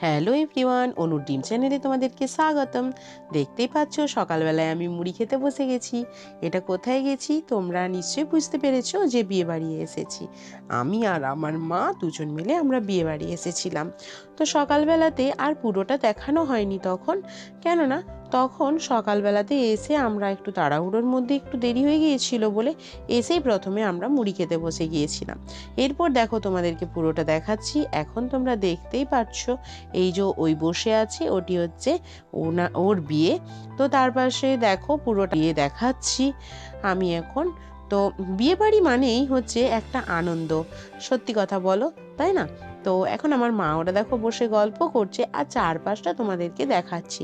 Hello everyone অনুর ডিম চ্যানেলে তোমাদেরকে স্বাগতম। দেখতেই পাচ্ছ, সকালবেলায় আমি মুড়ি খেতে বসে গেছি। এটা কোথায় গেছি তোমরা নিশ্চয়ই বুঝতে পেরেছ যে বিয়ে বাড়ি এসেছি। আমি আর আমার মা দুজন মিলে আমরা বিয়ে বাড়ি এসেছিলাম। তো সকালবেলাতে আর পুরোটা দেখানো হয়নি তখন। কেননা তখন সকালবেলাতে এসে আমরা একটু তাড়াহুড়োর মধ্যে একটু দেরি হয়ে গিয়েছিল বলে এসেই প্রথমে আমরা মুড়ি খেতে বসে গিয়েছিলাম। এরপর দেখো তোমাদেরকে পুরোটা দেখাচ্ছি। এখন তোমরা দেখতেই পাচ্ছ, এই যে ওই বসে আছে, ওটি হচ্ছে ওনা, ওর বিয়ে। তো তার পাশে দেখো পুরোটা বিয়ে দেখাচ্ছি আমি এখন। তো বিয়ে বাড়ি মানেই হচ্ছে একটা আনন্দ। সত্যি কথা বলো, তাই না? তো এখন আমার মা ওরা দেখো বসে গল্প করছে আর চারপাশটা তোমাদেরকে দেখাচ্ছি।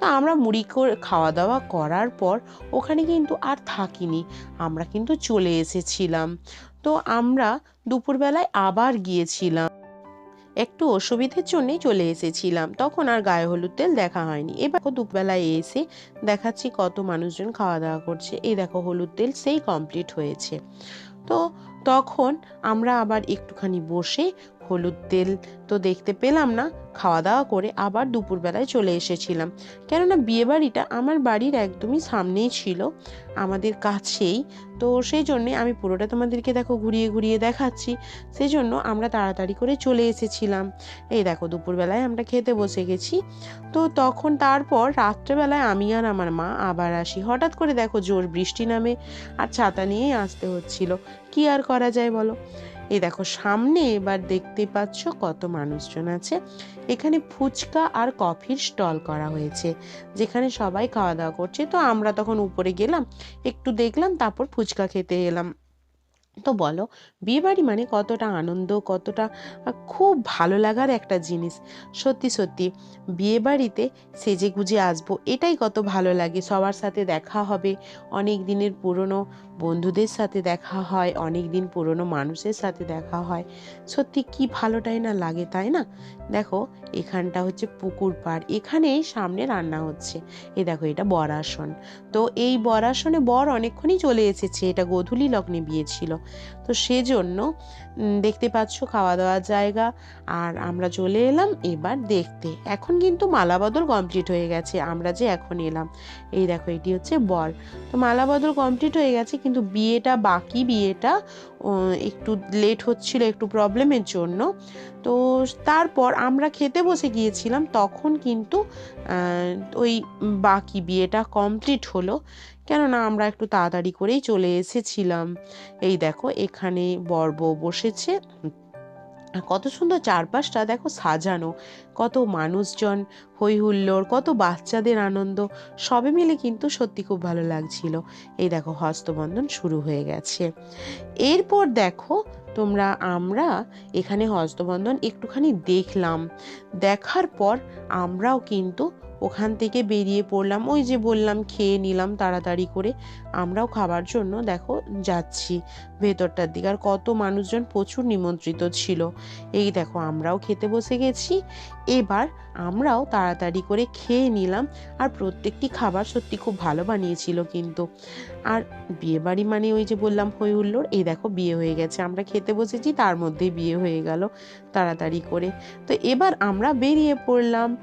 তো আমরা মুড়ি করে খাওয়া দাওয়া করার পর ওখানে কিন্তু আর থাকিনি। আমরা কিন্তু চলে এসেছিলাম। তো আমরা দুপুরবেলায় আবার গিয়েছিলাম। একটু অসুবিধের জন্যই চলে এসেছিলাম। তখন আর গায়ে হলুদ তেল দেখা হয়নি। এবার দুপুরবেলায় এসে দেখাচ্ছি কত মানুষজন খাওয়া দাওয়া করছে। এই দেখো হলুদ তেল সেই কমপ্লিট হয়েছে। তো তখন আমরা আবার একটুখানি বসে হলুদ তেল তো দেখতে পেলাম না। খাওয়া দাওয়া করে আবার দুপুরবেলায় চলে এসেছিলাম। কেননা বিয়েবাড়িটা আমার বাড়ির একদমই সামনেই ছিল। আমাদের কাছেই। তো সেই জন্যে আমি পুরোটা তোমাদেরকে দেখো ঘুরিয়ে ঘুরিয়ে দেখাচ্ছি। সেই জন্য আমরা তাড়াতাড়ি করে চলে এসেছিলাম। এই দেখো দুপুরবেলায় আমরা খেতে বসে গেছি। তো তখন তারপর রাত্রেবেলায় আমি আর আমার মা আবার আসি। হঠাৎ করে দেখো জোর বৃষ্টি নামে আর ছাতা নিয়েই আসতে হচ্ছিল। কি আর করা যায় বলো? এই দেখো সামনে এবার দেখতে পাচ্ছ কত মানুষজন আছে। এখানে ফুচকা আর কফির স্টল করা হয়েছে, যেখানে সবাই খাওয়া দাওয়া করছে। তো আমরা তখন উপরে গেলাম, একটু দেখলাম, তারপর ফুচকা খেতে এলাম। তো বলো বিয়েবাড়ি মানে কতটা আনন্দ, কতটা খুব ভালো লাগার একটা জিনিস। সত্যি সত্যি বিয়েবাড়িতে সেজে গুজে আসব, এটাই কত ভালো লাগে। সবার সাথে দেখা হবে, অনেক দিনের পুরনো বন্ধুদের সাথে দেখা হয়, অনেক দিন পুরনো মানুষের সাথে দেখা হয়। সত্যি, কি ভালোটাই না লাগে, তাই না? দেখো, এখানটা হচ্ছে পুকুর পাড়, এখানেই সামনে রান্না হচ্ছে। এ দেখো, এটা বর আসন। তো এই বর আসনে বর অনেকক্ষণই চলে এসেছে, এটা গোধূলি লগ্নে বিয়ে ছিল। তো সেজন্য দেখতে পাচ্ছ খাওয়া দাওয়ার জায়গা। আর আমরা চলে এলাম এবার দেখতে। এখন কিন্তু মালা বদল কমপ্লিট হয়ে গেছে। আমরা যে এখন এলাম। এই দেখো, এটি হচ্ছে বর। তো মালা বদল কমপ্লিট হয়ে গেছে, কিন্তু বিয়েটা বাকি, বিয়েটা একটু লেট হচ্ছিল, একটু প্রবলেমের জন্য। তো তারপর আমরা খেতে বসে গিয়েছিলাম, তখন কিন্তু ওই বাকি বিয়েটা কমপ্লিট হলো। কেননা আমরা একটু তাড়াতাড়ি করেই চলে এসেছিলাম। এই দেখো, এখানে বর্ব বসেছে। কত সুন্দর চারপাশটা দেখো সাজানো, কত মানুষজন হই হুল্লোড় কত বাচ্চাদের আনন্দ, সবে মিলে কিন্তু সত্যি খুব ভালো লাগছিল। এই দেখো হস্তবন্ধন শুরু হয়ে গেছে। এরপর দেখো তোমরা, আমরা এখানে হস্তবন্ধন একটুখানি দেখলাম। দেখার পর আমরাও কিন্তু ওখান থেকে বেরিয়ে পড়লাম, ওই যে বললাম খেয়ে নিলাম তাড়াতাড়ি করে। আমরাও খাবার জন্য দেখো যাচ্ছি ভেতরটার দিকে। আর কত মানুষজন প্রচুর নিমন্ত্রিত ছিল। এই দেখো আমরাও খেতে বসে গেছি। এবার আমরাও তাড়াতাড়ি করে খেয়ে নিলাম। আর প্রত্যেকটি খাবার সত্যি খুব ভালো বানিয়েছিল কিন্তু। আর বিয়ে বাড়ি মানে ওই যে বললাম হই হুল্লোড়, এই দেখো বিয়ে হয়ে গেছে। আমরা খেতে বসেছি, তার মধ্যেই বিয়ে হয়ে গেল তাড়াতাড়ি করে। তো এবার আমরা বেরিয়ে পড়লাম।